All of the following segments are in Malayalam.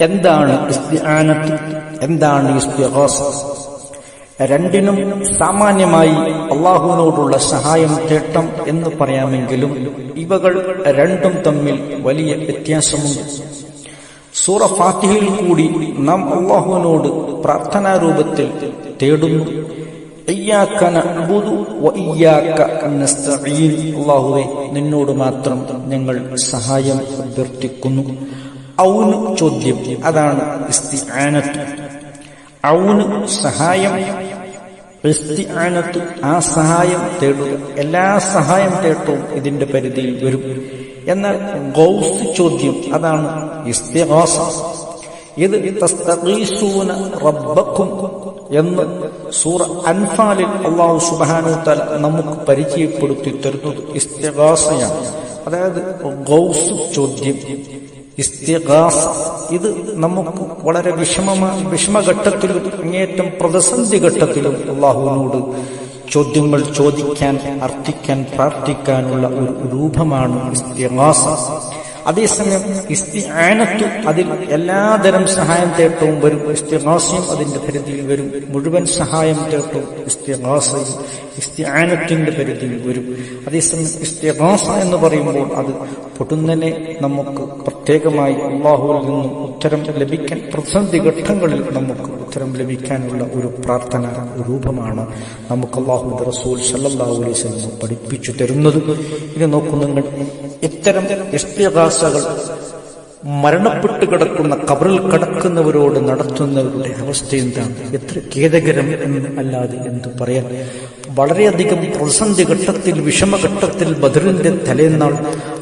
എന്താണ് എന്താണ് രണ്ടിനും സാമാന്യമായി അള്ളാഹുവിനോടുള്ള സഹായം തേട്ടം എന്ന് പറയാമെങ്കിലും ഇവകൾ രണ്ടും തമ്മിൽ വലിയ വ്യത്യാസമുണ്ട്. സൂറ ഫാത്തിഹയിൽ കൂടി നാം അള്ളാഹുവിനോട് പ്രാർത്ഥനാ രൂപത്തിൽ തേടുന്നു. അള്ളാഹുവെ നിന്നോട് മാത്രം ഞങ്ങൾ സഹായം അഭ്യർത്ഥിക്കുന്നു. ഔന് ചോദ്യം. അതാണ് ഇസ്തിആനത്ത്. ഔന് സഹായം. ഇസ്തിആനത്ത് ആ സഹായം തേടുക. എല്ലാ സഹായം തേട്ടവും ഇതിന്റെ പരിധിയിൽ വരും. എന്നാൽ ഗൗസ് ചോദ്യം അതാണ് ഇത് തസ്തഗീസൂന റബ്ബക്കും എന്ന് സൂറ അൻഫാലിൽ അള്ളാഹു സുബ്ഹാനഹു തആല നമുക്ക് പരിചയപ്പെടുത്തി തരുന്നത് ഇസ്തിഹാസയാണ് അതായത് ഗൗസ് ചോദ്യം. ഇസ്തിഗാസ ഇത് നമുക്ക് വളരെ വിഷമ വിഷമഘട്ടത്തിലും അങ്ങേറ്റം പ്രതിസന്ധി ഘട്ടത്തിലും അള്ളാഹുവിനോട് ചോദ്യങ്ങൾ ചോദിക്കാൻ അർത്ഥിക്കാൻ പ്രാർത്ഥിക്കാനുള്ള ഒരു രൂപമാണ് ഇസ്തിഗാസ. അതേസമയം ഇസ്തിആനത്തു അതിൽ എല്ലാതരം സഹായം തേട്ടവും വരും. ഇസ്തിഗാസയും അതിന്റെ പരിധിയിൽ വരും. മുഴുവൻ സഹായം തേട്ടവും ഇസ്തിഗാസയും ഇസ്തിആനത്തിന്റെ പരിധിയിൽ വരും. അതേസമയം ഇസ്തിഗാസ എന്ന് പറയുമ്പോൾ അത് പൊടുന്നനെ നമുക്ക് പ്രത്യേകമായി അള്ളാഹുവിൽ നിന്നും ഉത്തരം ലഭിക്കാൻ പ്രതിസന്ധി ഘട്ടങ്ങളിൽ നമുക്ക് ഉത്തരം ലഭിക്കാനുള്ള ഒരു പ്രാർത്ഥന രൂപമാണ് നമുക്ക് അള്ളാഹുവിന്റെ റസൂൽ സല്ലല്ലാഹു അലൈഹി വസല്ലം പഠിപ്പിച്ചു തരുന്നത്. ഇത് നോക്കുന്നുണ്ട് ഇത്തരം ഇസ്തിഗാസകൾ മരണപ്പെട്ട് കിടക്കുന്ന കബറിൽ കിടക്കുന്നവരോട് നടത്തുന്നവരുടെ അവസ്ഥ എന്താണ്? എത്ര ഖേദകരം എന്ന് അല്ലാതെ എന്ത് പറയാൻ? വളരെയധികം പ്രതിസന്ധി ഘട്ടത്തിൽ വിഷമഘട്ടത്തിൽ ബദറിന്റെ തലേന്നാൾ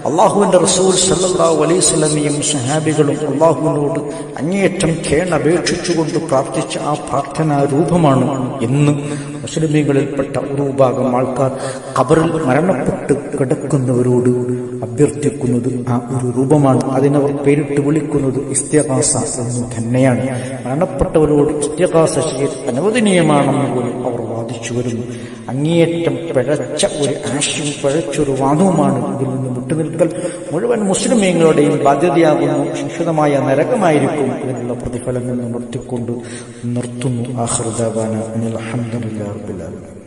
അള്ളാഹുവിന്റെ റസൂൽ സല്ലല്ലാഹു അലൈഹി സ്വലമിയും സഹാബികളും അള്ളാഹുവിനോട് അങ്ങേയറ്റം കേണപേക്ഷിച്ചുകൊണ്ട് പ്രാർത്ഥിച്ച ആ പ്രാർത്ഥനാ രൂപമാണ് എന്ന് മുസ്ലിമീങ്ങളിൽപ്പെട്ട ഒരു വിഭാഗം ആൾക്കാർ കബറിൽ മരണപ്പെട്ട് കിടക്കുന്നവരോട് അഭ്യർത്ഥിക്കുന്നത് ആ ഒരു രൂപമാണ്. അതിനവർ പേരിട്ട് വിളിക്കുന്നത് ഇസ്ത്യകാസ എന്ന് തന്നെയാണ്. മരണപ്പെട്ടവരോട് ഇസ്ത്യകാസ ചെയ്ത് അനുവദനീയമാണെന്ന് പോലും അവർ വാദിച്ചു വരുന്നു. അങ്ങേയറ്റം പിഴച്ച ഒരു ആശയം പിഴച്ചൊരു വാദവുമാണ് ഇതിൽ നിന്ന് വിട്ടുനിൽക്കൽ. മുഴുവൻ മുസ്ലിമീങ്ങളുടെയും ബാധ്യതയാകുന്നു. ശിക്ഷിതമായ നരകമായിരിക്കും ഇതിനുള്ള പ്രതിഫലം എന്ന് നിർത്തിക്കൊണ്ട് നിർത്തുന്നു. ആഹൃദാബാന رب العالمين